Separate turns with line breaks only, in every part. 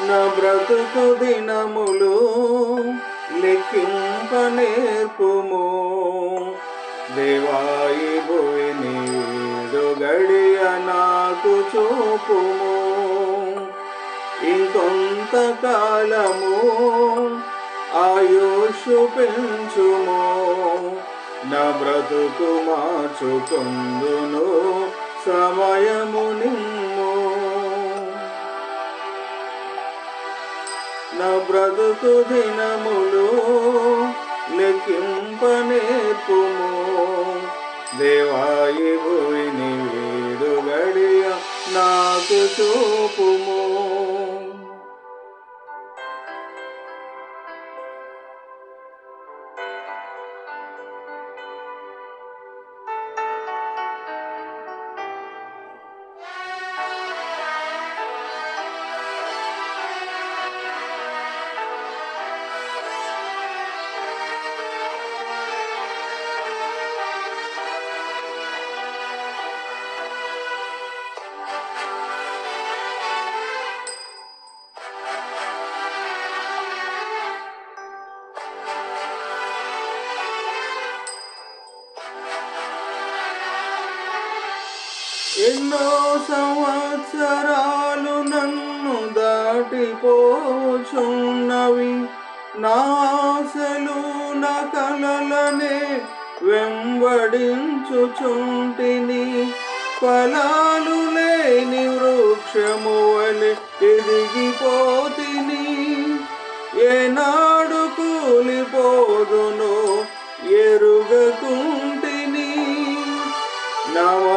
నా బ్రతుకు దినములు లెక్కింప నేర్పుము దేవాయి భూమి నీడు గడియ నాకు చూపుము. ఇంకొంత కాలము ఆయుష్ పెంచుము. నా బ్రతుకు మార్చుకుందును సమయము నిమ్ము నా బ్రతుకు దినములు లెక్కింపనేర్పుము. దేవాయి భూమిని వీడు నాకు చూపుము. ఎన్నో సంవత్సరాలు నన్ను దాటిపోచున్నవి. నా ఆశలు నా కలలనే వెంబడించుచుంటిని. ఫలాలు లేని వృక్షము వలె ఎదిగిపోతిని. ఏనాడు కూలిపోదును ఎరుగకుంటిని. నవరణ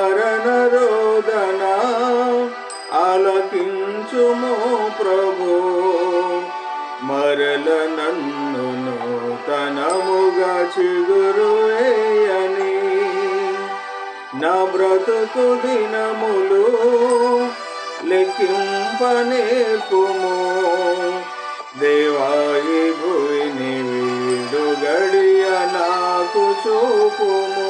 ఆలకించుమో ప్రభు. మరల నన్ను నూతనముగా చిగురువేయని నా బ్రతుకు దినములు లెక్కింప నేర్పుము దేవాయి భూమిని వీడు గడియ నాకు చూపుము.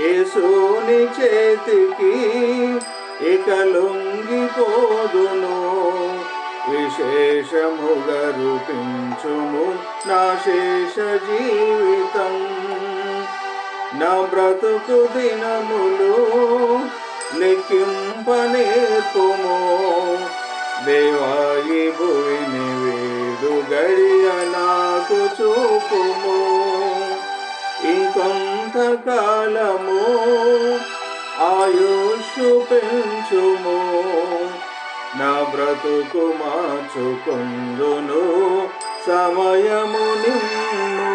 యేసుని చేతికి ఇక లొంగిపోదును. విశేషముగా రూపించుము నా శేష జీవితం. నా బ్రతుకు దినములు లెక్కింపనేర్పుము. దేవాయి భూమిని వేడు గడియ నాకు చూపుము. ఇంకొంతకాలము ఆయుషు పెంచుము. నా బ్రతుకు మార్చుకుందును సమయము నిన్ను